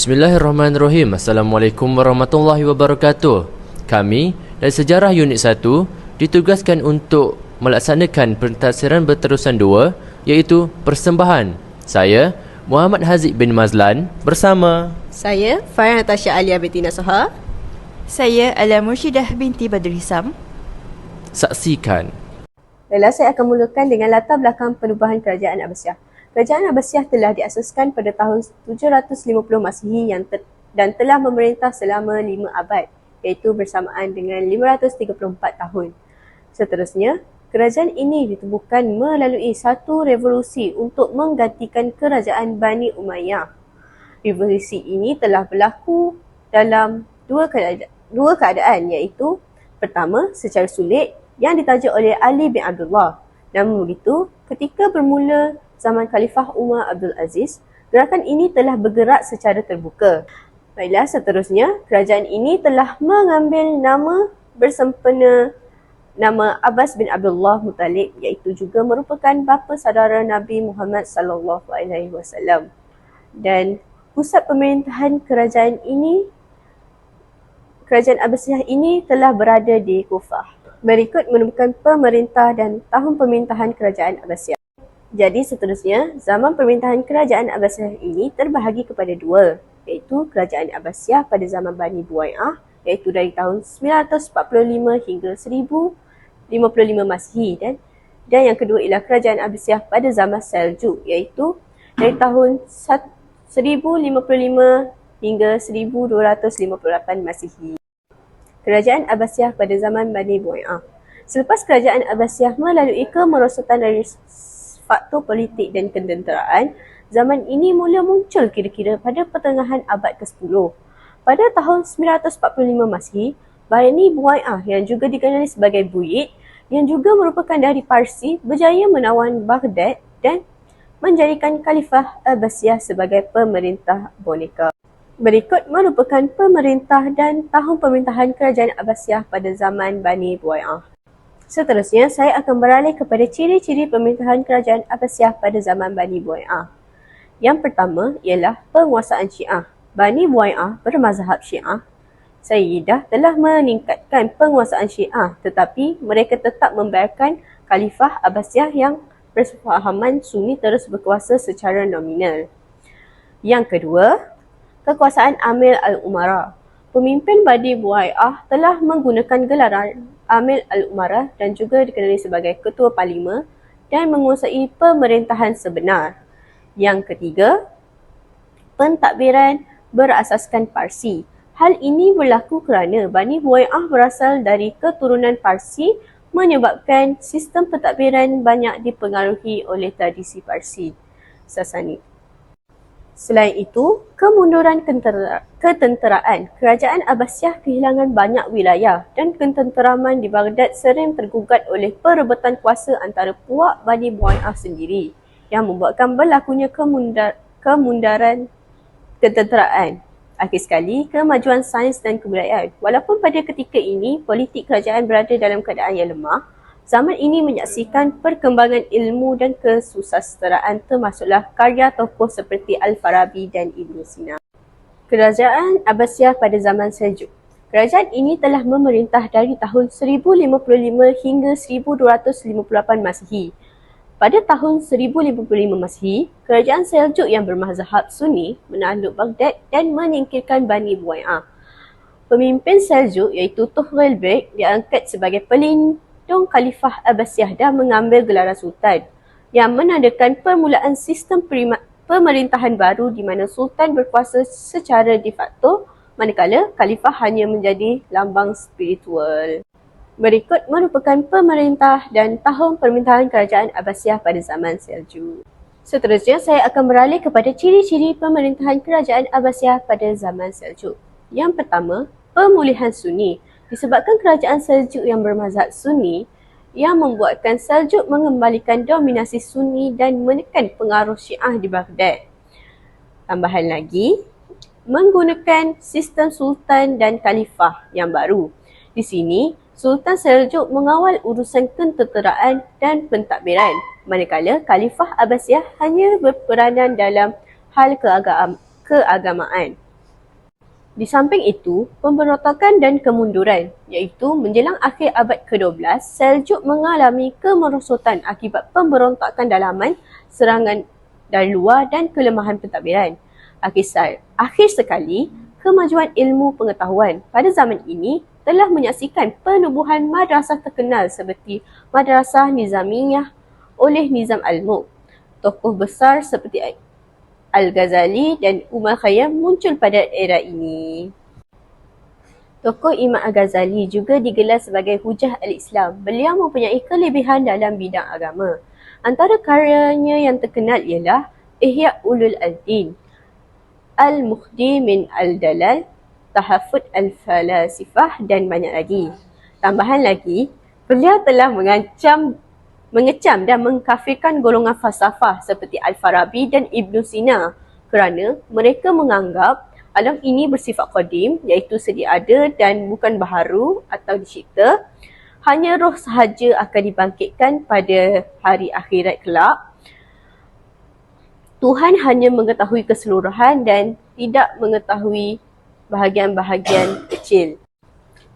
Bismillahirrahmanirrahim. Assalamualaikum warahmatullahi wabarakatuh. Kami dari Sejarah Unit 1 ditugaskan untuk melaksanakan pentafsiran berterusan dua iaitu persembahan. Saya Muhammad Haziq bin Mazlan bersama Saya Farah Natasha Alia binti Nasoha. Saya Alia Murshidah binti Badrul Hisam. saksikan Baiklah, saya akan mulakan dengan latar belakang penubuhan Kerajaan Abbasiyah. Kerajaan Abbasiyah telah diasaskan pada tahun 750 Masihi yang ter- dan telah memerintah selama 5 abad iaitu bersamaan dengan 534 tahun. Seterusnya, kerajaan ini ditubuhkan melalui satu revolusi untuk menggantikan kerajaan Bani Umayyah. Revolusi ini telah berlaku dalam dua keadaan, dua keadaan iaitu pertama secara sulit yang ditaja oleh Ali bin Abdullah. Namun begitu, ketika bermula zaman Khalifah Umar Abdul Aziz, gerakan ini telah bergerak secara terbuka. Baiklah, seterusnya, kerajaan ini telah mengambil nama bersempena nama Abbas bin Abdullah Muttalib iaitu juga merupakan bapa saudara Nabi Muhammad sallallahu alaihi wasallam. Dan pusat pemerintahan kerajaan ini kerajaan Abbasiyah ini telah berada di Kufah. Berikut menemukan pemerintah dan tahun pemerintahan kerajaan Abbasiyah. Jadi seterusnya, zaman pemerintahan kerajaan Abbasiyah ini terbahagi kepada dua, iaitu kerajaan Abbasiyah pada zaman Bani Buai'ah, iaitu dari tahun 945 hingga 1055 Masihi dan dan yang kedua ialah kerajaan Abbasiyah pada zaman Seljuk, iaitu dari tahun 1055 hingga 1258 Masihi. Kerajaan Abbasiyah pada zaman Bani Buai'ah. Selepas kerajaan Abbasiyah melalui kemerosotan dari faktor politik dan ketenteraan, zaman ini mula muncul kira-kira pada pertengahan abad ke-10. Pada tahun 945 Masihi, Bani Buai'ah yang juga dikenali sebagai Buyid yang juga merupakan dari Parsi berjaya menawan Baghdad dan menjadikan Khalifah Abbasiyah sebagai pemerintah boneka. Berikut merupakan pemerintah dan tahun pemerintahan kerajaan Abbasiyah pada zaman Bani Buai'ah. Seterusnya, saya akan beralih kepada ciri-ciri pemerintahan kerajaan Abbasiyah pada zaman Bani Buai'ah. Yang pertama ialah penguasaan Syiah. Bani Buai'ah bermazhab Syiah. Sayyidah telah meningkatkan penguasaan Syiah tetapi mereka tetap membiarkan Khalifah Abbasiyah yang bersefahaman Sunni terus berkuasa secara nominal. Yang kedua, kekuasaan Amir Al-Umara. Pemimpin Bani Buai'ah telah menggunakan gelaran Amir Al-Umara dan juga dikenali sebagai Ketua Parlimen dan menguasai pemerintahan sebenar. Yang ketiga, pentadbiran berasaskan Parsi. Hal ini berlaku kerana Bani Buai'ah berasal dari keturunan Parsi menyebabkan sistem pentadbiran banyak dipengaruhi oleh tradisi Parsi Sasani. Selain itu, kemunduran ketenteraan kerajaan Abbasiyah kehilangan banyak wilayah dan ketenteraman di Baghdad sering tergugat oleh perebutan kuasa antara puak Bani Buai'ah sendiri yang membuatkan berlakunya kemundar- kemundaran ketenteraan. Akhir sekali, kemajuan sains dan kebudayaan. Walaupun pada ketika ini politik kerajaan berada dalam keadaan yang lemah, zaman ini menyaksikan perkembangan ilmu dan kesusasteraan termasuklah karya tokoh seperti Al-Farabi dan Ibn Sina. Kerajaan Abbasiyah pada zaman Seljuk. Kerajaan ini telah memerintah dari tahun 1055 hingga 1258 Masihi. Pada tahun 1055 Masihi, kerajaan Seljuk yang bermazhab Sunni menakluk Baghdad dan menyingkirkan Bani Buai'ah. Pemimpin Seljuk iaitu Tuhril Beg diangkat sebagai pelindung Khalifah Abbasiyah dan mengambil gelaran Sultan yang menandakan permulaan sistem pemerintahan baru di mana Sultan berkuasa secara de facto manakala Khalifah hanya menjadi lambang spiritual. Berikut merupakan pemerintah dan tahun pemerintahan kerajaan Abbasiyah pada zaman Seljuk. Seterusnya, saya akan beralih kepada ciri-ciri pemerintahan kerajaan Abbasiyah pada zaman Seljuk. Yang pertama, pemulihan Sunni. Disebabkan kerajaan Seljuk yang bermazhab Sunni, yang membuatkan Seljuk mengembalikan dominasi Sunni dan menekan pengaruh Syiah di Baghdad. Tambahan lagi, menggunakan sistem sultan dan khalifah yang baru. Di sini, Sultan Seljuk mengawal urusan ketenteraan dan pentadbiran, manakala Khalifah Abbasiyah hanya berperanan dalam hal keagam- keagamaan. Di samping itu, pemberontakan dan kemunduran iaitu menjelang akhir abad ke-12, Seljuk mengalami kemerosotan akibat pemberontakan dalaman, serangan dari luar dan kelemahan pentadbiran. Akhir, akhir sekali, kemajuan ilmu pengetahuan pada zaman ini telah menyaksikan penubuhan madrasah terkenal seperti Madrasah Nizamiyah oleh Nizam Al-Mulk. Tokoh besar seperti Al-Ghazali dan Umar Khayyam muncul pada era ini. Tokoh Imam Al-Ghazali juga digelar sebagai hujah al-Islam. Beliau mempunyai kelebihan dalam bidang agama. Antara karyanya yang terkenal ialah Ihya Ulul Al-Din, Al-Mukhdi min Al-Dalal, Tahafud Al-Falasifah dan banyak lagi. Tambahan lagi, beliau telah mengancam mengecam dan mengkafirkan golongan falsafah seperti Al-Farabi dan Ibn Sina kerana mereka menganggap alam ini bersifat qadim iaitu sedia ada dan bukan baharu atau dicipta. Hanya roh sahaja akan dibangkitkan pada hari akhirat kelak. Tuhan hanya mengetahui keseluruhan dan tidak mengetahui bahagian-bahagian kecil.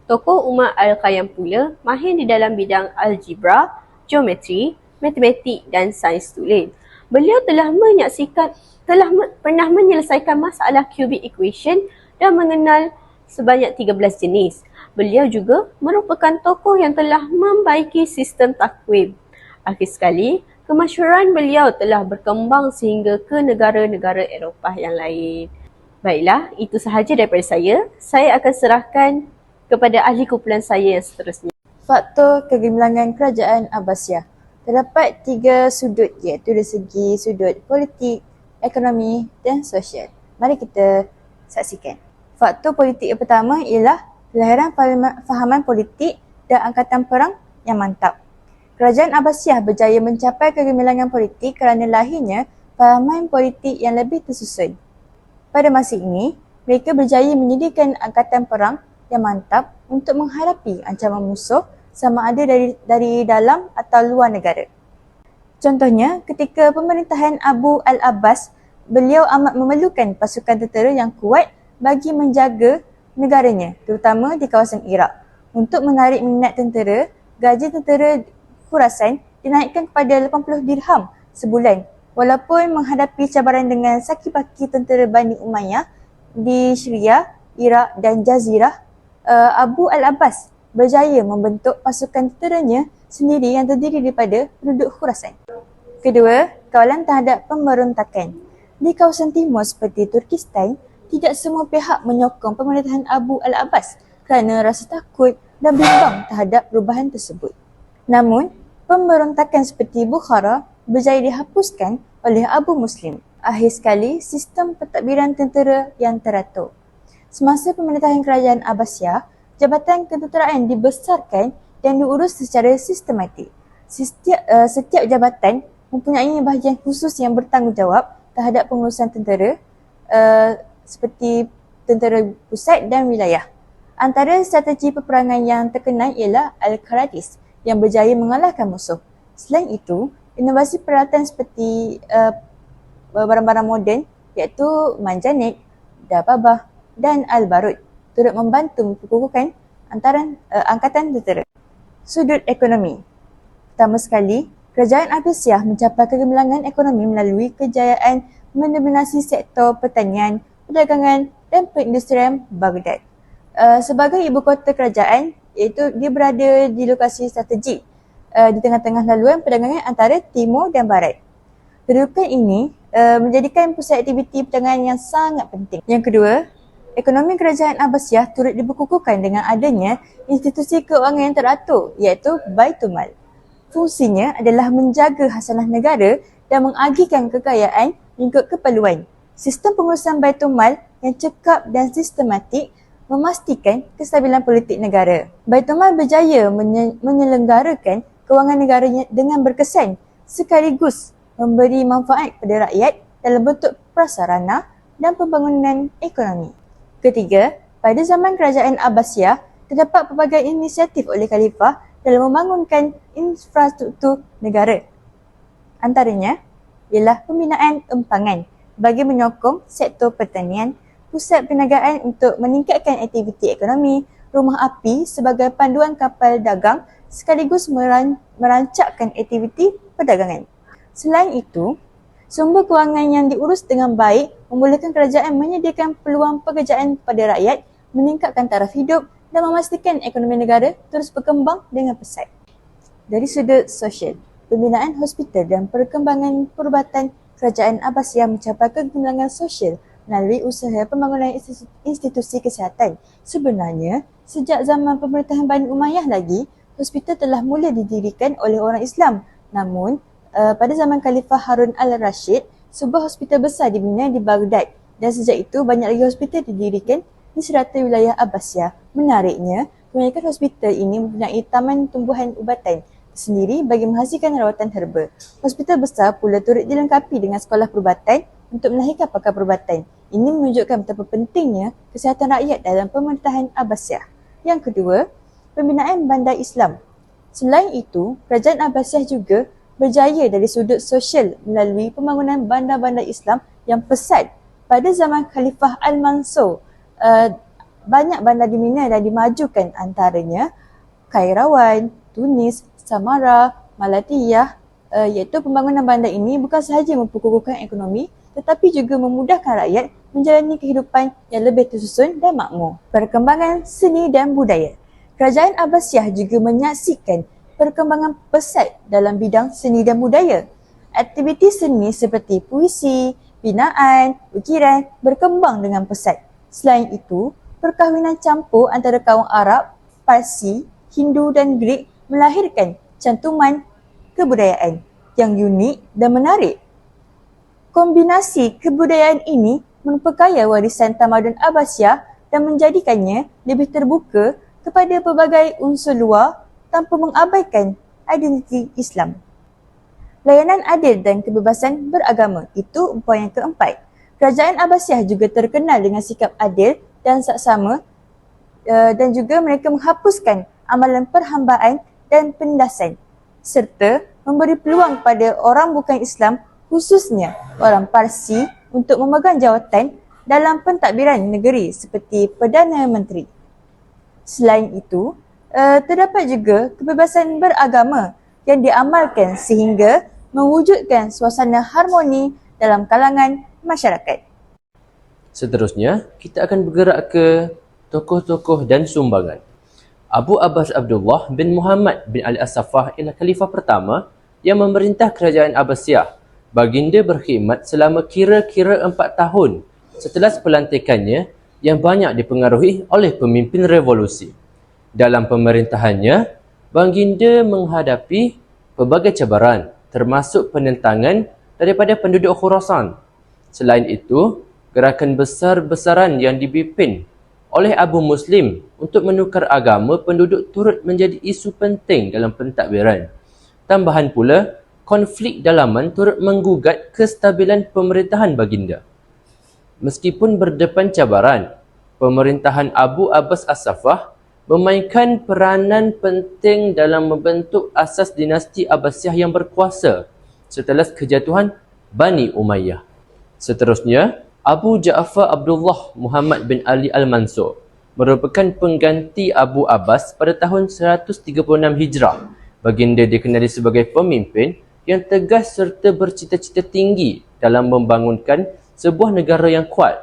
Tokoh Umar Al-Qayyam pula mahir di dalam bidang algebra, geometri, matematik dan sains tulis. Beliau telah menyaksikan telah me, pernah menyelesaikan masalah cubic equation dan mengenal sebanyak 13 jenis. Beliau juga merupakan tokoh yang telah membaiki sistem takwim. Akhir sekali, kemasyuran beliau telah berkembang sehingga ke negara-negara Eropah yang lain. Baiklah, itu sahaja daripada saya. Saya akan serahkan kepada ahli kumpulan saya yang seterusnya faktor kegemilangan kerajaan Abbasiyah. Terdapat tiga sudut iaitu dari segi sudut politik, ekonomi dan sosial. Mari kita saksikan. Faktor politik yang pertama ialah kelahiran fahaman politik dan angkatan perang yang mantap. Kerajaan Abbasiyah berjaya mencapai kegemilangan politik kerana lahirnya fahaman politik yang lebih tersusun. Pada masa ini, mereka berjaya menyediakan angkatan perang yang mantap untuk menghadapi ancaman musuh sama ada dari dari dalam atau luar negara. Contohnya, ketika pemerintahan Abu Al-Abbas, beliau amat memerlukan pasukan tentera yang kuat bagi menjaga negaranya, terutama di kawasan Iraq. Untuk menarik minat tentera, gaji tentera Khurasan dinaikkan kepada 80 dirham sebulan walaupun menghadapi cabaran dengan saki-baki tentera Bani Umayyah di Syria, Iraq dan Jazirah, uh, Abu Al-Abbas berjaya membentuk pasukan tenteranya sendiri yang terdiri daripada penduduk Khurasan. Kedua, kawalan terhadap pemberontakan. Di kawasan timur seperti Turkistan, tidak semua pihak menyokong pemerintahan Abu al-Abbas kerana rasa takut dan bimbang terhadap perubahan tersebut. Namun, pemberontakan seperti Bukhara berjaya dihapuskan oleh Abu Muslim. Akhir sekali, sistem pentadbiran tentera yang teratur. Semasa pemerintahan kerajaan Abbasiyah, jabatan ketenteraan dibesarkan dan diurus secara sistematik. Setiap, uh, setiap jabatan mempunyai bahagian khusus yang bertanggungjawab terhadap pengurusan tentera uh, seperti tentera pusat dan wilayah. Antara strategi peperangan yang terkenal ialah Al-Qaradis yang berjaya mengalahkan musuh. Selain itu, inovasi peralatan seperti uh, barang-barang moden iaitu manjanik, dababah dan al-barud turut membantu memperkukuhkan antara uh, angkatan tentera. Sudut ekonomi. Pertama sekali, kerajaan Abbasiyah mencapai kegemilangan ekonomi melalui kejayaan mendominasi sektor pertanian, perdagangan dan perindustrian Baghdad. Uh, sebagai ibu kota kerajaan, iaitu dia berada di lokasi strategik uh, di tengah-tengah laluan perdagangan antara timur dan barat. Kedudukan ini uh, menjadikan pusat aktiviti perdagangan yang sangat penting. Yang kedua, ekonomi kerajaan Abbasiyah turut dibekukuhkan dengan adanya institusi keuangan yang teratur iaitu Baitul Mal. Fungsinya adalah menjaga hasanah negara dan mengagihkan kekayaan mengikut keperluan. Sistem pengurusan Baitul Mal yang cekap dan sistematik memastikan kestabilan politik negara. Baitul Mal berjaya menye- menyelenggarakan kewangan negaranya dengan berkesan sekaligus memberi manfaat kepada rakyat dalam bentuk prasarana dan pembangunan ekonomi. Ketiga, pada zaman kerajaan Abbasiyah, terdapat pelbagai inisiatif oleh khalifah dalam membangunkan infrastruktur negara. Antaranya ialah pembinaan empangan bagi menyokong sektor pertanian, pusat perniagaan untuk meningkatkan aktiviti ekonomi, rumah api sebagai panduan kapal dagang sekaligus meran- merancakkan aktiviti perdagangan. Selain itu, sumber kewangan yang diurus dengan baik membolehkan kerajaan menyediakan peluang pekerjaan kepada rakyat, meningkatkan taraf hidup dan memastikan ekonomi negara terus berkembang dengan pesat. Dari sudut sosial, pembinaan hospital dan perkembangan perubatan kerajaan Abbasiyah mencapai kegemilangan sosial melalui usaha pembangunan institusi, kesihatan. Sebenarnya, sejak zaman pemerintahan Bani Umayyah lagi, hospital telah mula didirikan oleh orang Islam. Namun, uh, pada zaman Khalifah Harun al-Rashid, sebuah hospital besar dibina di Baghdad dan sejak itu banyak lagi hospital didirikan di serata wilayah Abbasiyah. Menariknya, kebanyakan hospital ini mempunyai taman tumbuhan ubatan sendiri bagi menghasilkan rawatan herba. Hospital besar pula turut dilengkapi dengan sekolah perubatan untuk melahirkan pakar perubatan. Ini menunjukkan betapa pentingnya kesihatan rakyat dalam pemerintahan Abbasiyah. Yang kedua, pembinaan bandar Islam. Selain itu, kerajaan Abbasiyah juga berjaya dari sudut sosial melalui pembangunan bandar-bandar Islam yang pesat pada zaman Khalifah Al-Mansur. Uh, banyak bandar dimina dan dimajukan antaranya Kairawan, Tunis, Samara, Malatiyah uh, iaitu pembangunan bandar ini bukan sahaja memperkukuhkan ekonomi tetapi juga memudahkan rakyat menjalani kehidupan yang lebih tersusun dan makmur. Perkembangan seni dan budaya. Kerajaan Abbasiyah juga menyaksikan perkembangan pesat dalam bidang seni dan budaya. Aktiviti seni seperti puisi, binaan, ukiran berkembang dengan pesat. Selain itu, perkahwinan campur antara kaum Arab, Parsi, Hindu dan Greek melahirkan cantuman kebudayaan yang unik dan menarik. Kombinasi kebudayaan ini memperkaya warisan tamadun Abbasiyah dan menjadikannya lebih terbuka kepada pelbagai unsur luar tanpa mengabaikan identiti Islam. Layanan adil dan kebebasan beragama itu poin yang keempat. Kerajaan Abbasiyah juga terkenal dengan sikap adil dan saksama uh, dan juga mereka menghapuskan amalan perhambaan dan penindasan serta memberi peluang pada orang bukan Islam khususnya orang Parsi untuk memegang jawatan dalam pentadbiran negeri seperti Perdana Menteri. Selain itu, uh, terdapat juga kebebasan beragama yang diamalkan sehingga mewujudkan suasana harmoni dalam kalangan masyarakat. Seterusnya, kita akan bergerak ke tokoh-tokoh dan sumbangan. Abu Abbas Abdullah bin Muhammad bin Ali As-Safah ialah khalifah pertama yang memerintah kerajaan Abbasiyah. Baginda berkhidmat selama kira-kira empat tahun setelah pelantikannya yang banyak dipengaruhi oleh pemimpin revolusi. Dalam pemerintahannya, Baginda menghadapi pelbagai cabaran termasuk penentangan daripada penduduk Khurasan. Selain itu, gerakan besar-besaran yang dipimpin oleh Abu Muslim untuk menukar agama penduduk turut menjadi isu penting dalam pentadbiran. Tambahan pula, konflik dalaman turut menggugat kestabilan pemerintahan baginda. Meskipun berdepan cabaran, pemerintahan Abu Abbas As-Safah memainkan peranan penting dalam membentuk asas dinasti Abbasiyah yang berkuasa setelah kejatuhan Bani Umayyah. Seterusnya, Abu Ja'far Abdullah Muhammad bin Ali Al-Mansur merupakan pengganti Abu Abbas pada tahun 136 Hijrah. Baginda dikenali sebagai pemimpin yang tegas serta bercita-cita tinggi dalam membangunkan sebuah negara yang kuat.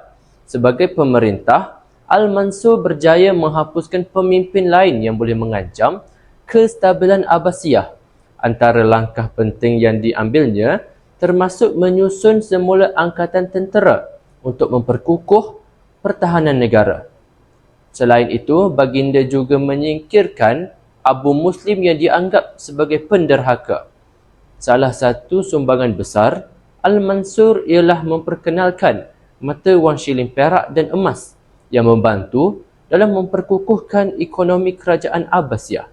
Sebagai pemerintah, Al-Mansur berjaya menghapuskan pemimpin lain yang boleh mengancam kestabilan Abbasiyah. Antara langkah penting yang diambilnya termasuk menyusun semula angkatan tentera untuk memperkukuh pertahanan negara. Selain itu, baginda juga menyingkirkan Abu Muslim yang dianggap sebagai penderhaka. Salah satu sumbangan besar Al-Mansur ialah memperkenalkan mata wang shilling perak dan emas yang membantu dalam memperkukuhkan ekonomi kerajaan Abbasiyah.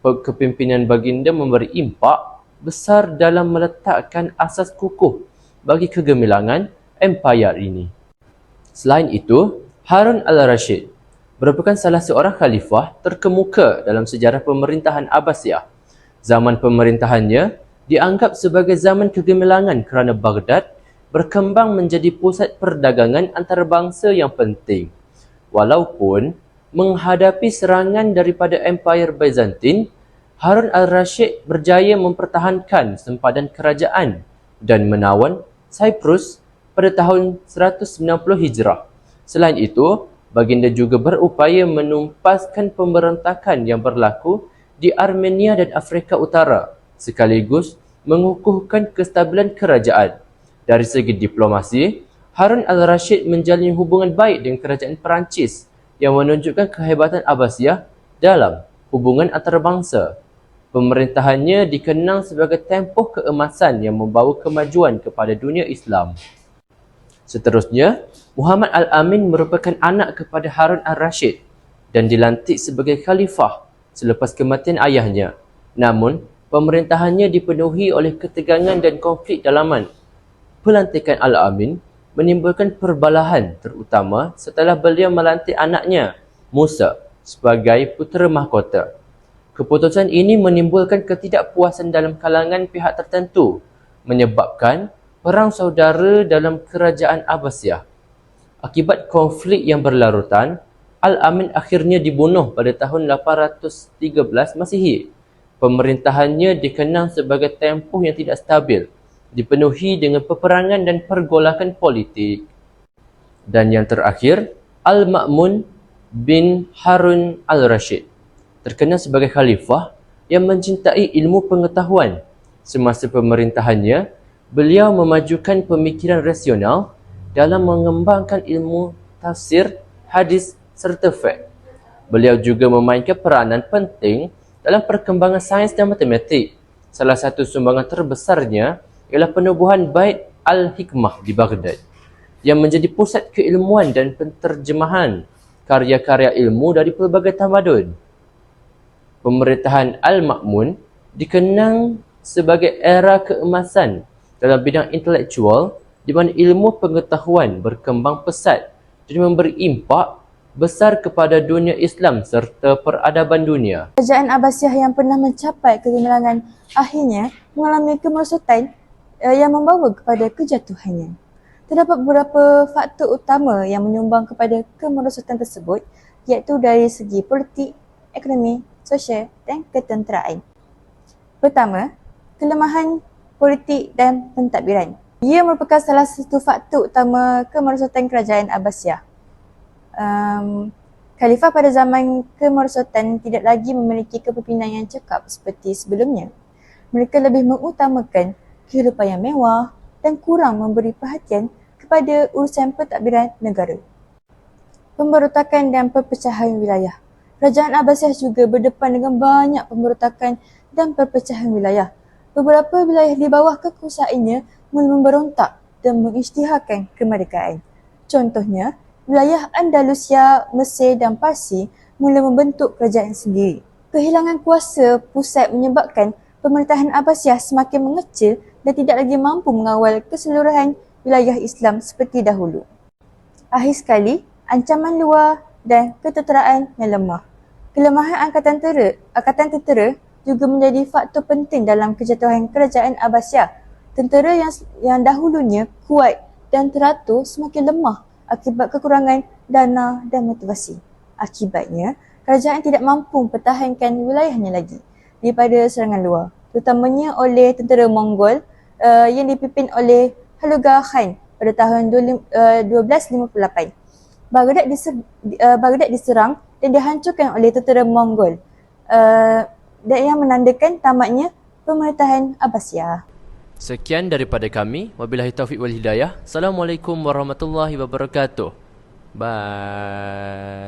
Kepimpinan baginda memberi impak besar dalam meletakkan asas kukuh bagi kegemilangan empayar ini. Selain itu, Harun al-Rashid merupakan salah seorang khalifah terkemuka dalam sejarah pemerintahan Abbasiyah. Zaman pemerintahannya dianggap sebagai zaman kegemilangan kerana Baghdad berkembang menjadi pusat perdagangan antarabangsa yang penting. Walaupun menghadapi serangan daripada Empire Byzantine, Harun al-Rashid berjaya mempertahankan sempadan kerajaan dan menawan Cyprus pada tahun 190 Hijrah. Selain itu, baginda juga berupaya menumpaskan pemberontakan yang berlaku di Armenia dan Afrika Utara sekaligus mengukuhkan kestabilan kerajaan. Dari segi diplomasi, Harun al-Rashid menjalin hubungan baik dengan kerajaan Perancis yang menunjukkan kehebatan Abbasiyah dalam hubungan antarabangsa. Pemerintahannya dikenang sebagai tempoh keemasan yang membawa kemajuan kepada dunia Islam. Seterusnya, Muhammad Al-Amin merupakan anak kepada Harun al-Rashid dan dilantik sebagai khalifah selepas kematian ayahnya. Namun, pemerintahannya dipenuhi oleh ketegangan dan konflik dalaman. Pelantikan Al-Amin menimbulkan perbalahan terutama setelah beliau melantik anaknya, Musa, sebagai putera mahkota. Keputusan ini menimbulkan ketidakpuasan dalam kalangan pihak tertentu, menyebabkan perang saudara dalam kerajaan Abbasiyah. Akibat konflik yang berlarutan, Al-Amin akhirnya dibunuh pada tahun 813 Masihi. Pemerintahannya dikenang sebagai tempoh yang tidak stabil dipenuhi dengan peperangan dan pergolakan politik. Dan yang terakhir, Al-Ma'mun bin Harun Al-Rashid terkenal sebagai khalifah yang mencintai ilmu pengetahuan. Semasa pemerintahannya, beliau memajukan pemikiran rasional dalam mengembangkan ilmu tafsir, hadis serta fiqh. Beliau juga memainkan peranan penting dalam perkembangan sains dan matematik. Salah satu sumbangan terbesarnya ialah penubuhan Bait Al-Hikmah di Baghdad yang menjadi pusat keilmuan dan penterjemahan karya-karya ilmu dari pelbagai tamadun. Pemerintahan Al-Ma'mun dikenang sebagai era keemasan dalam bidang intelektual di mana ilmu pengetahuan berkembang pesat dan memberi impak besar kepada dunia Islam serta peradaban dunia. Kerajaan Abbasiyah yang pernah mencapai kegemilangan akhirnya mengalami kemerosotan uh, yang membawa kepada kejatuhannya. Terdapat beberapa faktor utama yang menyumbang kepada kemerosotan tersebut iaitu dari segi politik, ekonomi, sosial dan ketenteraan. Pertama, kelemahan politik dan pentadbiran. Ia merupakan salah satu faktor utama kemerosotan kerajaan Abbasiyah. Um, Khalifah pada zaman kemerosotan tidak lagi memiliki kepimpinan yang cekap seperti sebelumnya. Mereka lebih mengutamakan kehidupan yang mewah dan kurang memberi perhatian kepada urusan pentadbiran negara. Pemberontakan dan perpecahan wilayah. Kerajaan Abbasiyah juga berdepan dengan banyak pemberontakan dan perpecahan wilayah. Beberapa wilayah di bawah kekuasaannya mula memberontak dan mengisytiharkan kemerdekaan. Contohnya, wilayah Andalusia, Mesir dan Parsi mula membentuk kerajaan sendiri. Kehilangan kuasa pusat menyebabkan pemerintahan Abbasiyah semakin mengecil dan tidak lagi mampu mengawal keseluruhan wilayah Islam seperti dahulu. Akhir sekali, ancaman luar dan ketenteraan yang lemah. Kelemahan angkatan tentera, angkatan tentera juga menjadi faktor penting dalam kejatuhan kerajaan Abbasiyah. Tentera yang yang dahulunya kuat dan teratur semakin lemah akibat kekurangan dana dan motivasi. Akibatnya, kerajaan tidak mampu mempertahankan wilayahnya lagi daripada serangan luar, terutamanya oleh tentera Mongol uh, yang dipimpin oleh Haluga Khan pada tahun 1258. Baghdad, diser, uh, Baghdad diserang dan dihancurkan oleh tentera Mongol uh, dan yang menandakan tamatnya pemerintahan Abbasiyah. Sekian daripada kami. Wabillahi taufiq wal hidayah. Assalamualaikum warahmatullahi wabarakatuh. Bye.